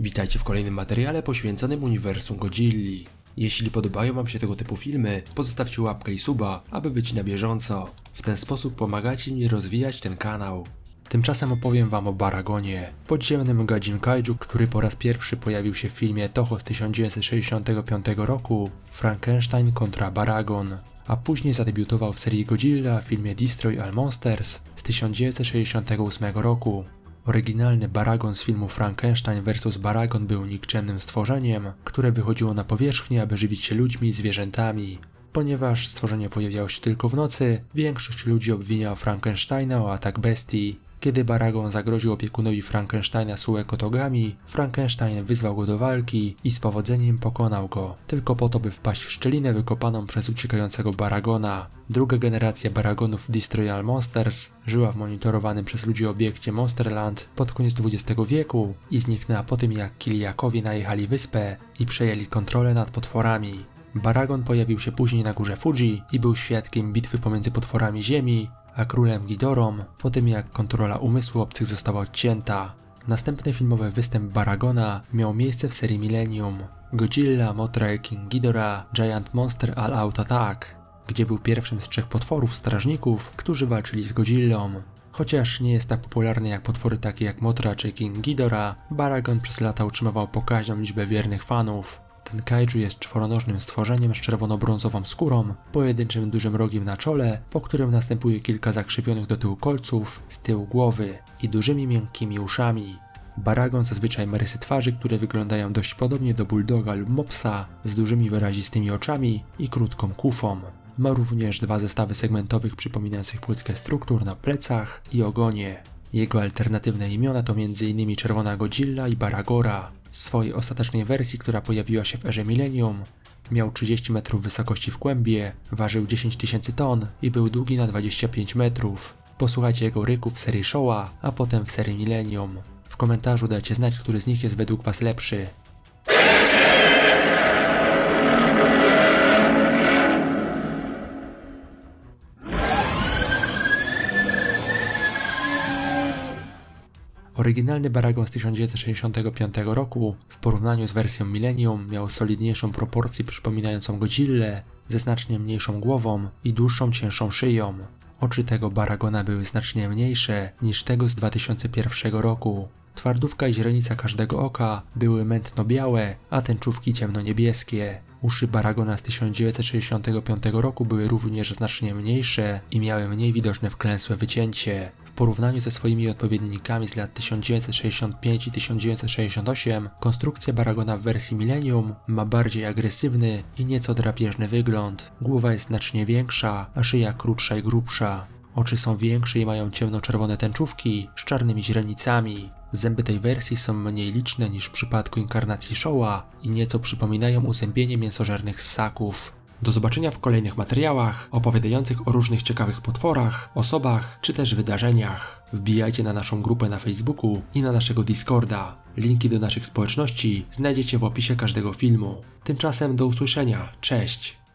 Witajcie w kolejnym materiale poświęconym uniwersum Godzilli. Jeśli podobają Wam się tego typu filmy, pozostawcie łapkę i suba, aby być na bieżąco. W ten sposób pomagacie mi rozwijać ten kanał. Tymczasem opowiem Wam o Baragonie, podziemnym Gadzin Kaiju, który po raz pierwszy pojawił się w filmie Toho z 1965 roku Frankenstein kontra Baragon, a później zadebiutował w serii Godzilla w filmie Destroy All Monsters z 1968 roku. Oryginalny Baragon z filmu Frankenstein vs. Baragon był nikczemnym stworzeniem, które wychodziło na powierzchnię, aby żywić się ludźmi i zwierzętami. Ponieważ stworzenie pojawiało się tylko w nocy, większość ludzi obwiniała Frankensteina o atak bestii. Kiedy Baragon zagroził opiekunowi Frankensteina sułekotogami, Frankenstein wyzwał go do walki i z powodzeniem pokonał go, tylko po to by wpaść w szczelinę wykopaną przez uciekającego Baragona. Druga generacja Baragonów Destroy All Monsters żyła w monitorowanym przez ludzi obiekcie Monsterland pod koniec XX wieku i zniknęła po tym jak Kiliakowie najechali wyspę i przejęli kontrolę nad potworami. Baragon pojawił się później na górze Fuji i był świadkiem bitwy pomiędzy potworami ziemi a królem Ghidorą po tym jak kontrola umysłu obcych została odcięta. Następny filmowy występ Baragona miał miejsce w serii Millennium. Godzilla, Mothra King Ghidorah, Giant Monster All Out Attack, gdzie był pierwszym z trzech potworów strażników, którzy walczyli z Godzillą. Chociaż nie jest tak popularny jak potwory takie jak Mothra czy King Ghidorah, Baragon przez lata utrzymywał pokaźną liczbę wiernych fanów. Ten kaiju jest czworonożnym stworzeniem z czerwono-brązową skórą, pojedynczym dużym rogiem na czole, po którym następuje kilka zakrzywionych do tyłu kolców z tyłu głowy i dużymi miękkimi uszami. Baragon zazwyczaj ma rysy twarzy, które wyglądają dość podobnie do bulldoga lub mopsa, z dużymi wyrazistymi oczami i krótką kufą. Ma również dwa zestawy segmentowych przypominających płytkę struktur na plecach i ogonie. Jego alternatywne imiona to m.in. Czerwona Godzilla i Baragora. W swojej ostatecznej wersji, która pojawiła się w erze Millennium, miał 30 metrów wysokości w kłębie, ważył 10 tysięcy ton i był długi na 25 metrów. Posłuchajcie jego ryków w serii Showa, a potem w serii Millennium. W komentarzu dajcie znać, który z nich jest według Was lepszy. Oryginalny Baragon z 1965 roku w porównaniu z wersją Millennium miał solidniejszą proporcję przypominającą Godzillę, ze znacznie mniejszą głową i dłuższą, cięższą szyją. Oczy tego Baragona były znacznie mniejsze niż tego z 2001 roku. Twardówka i źrenica każdego oka były mętno-białe, a tęczówki ciemno-niebieskie. Uszy Baragona z 1965 roku były również znacznie mniejsze i miały mniej widoczne wklęsłe wycięcie. W porównaniu ze swoimi odpowiednikami z lat 1965 i 1968, konstrukcja Baragona w wersji Millennium ma bardziej agresywny i nieco drapieżny wygląd. Głowa jest znacznie większa, a szyja krótsza i grubsza. Oczy są większe i mają ciemno-czerwone tęczówki z czarnymi źrenicami. Zęby tej wersji są mniej liczne niż w przypadku inkarnacji Showa i nieco przypominają uzębienie mięsożernych ssaków. Do zobaczenia w kolejnych materiałach opowiadających o różnych ciekawych potworach, osobach czy też wydarzeniach. Wbijajcie na naszą grupę na Facebooku i na naszego Discorda. Linki do naszych społeczności znajdziecie w opisie każdego filmu. Tymczasem do usłyszenia. Cześć!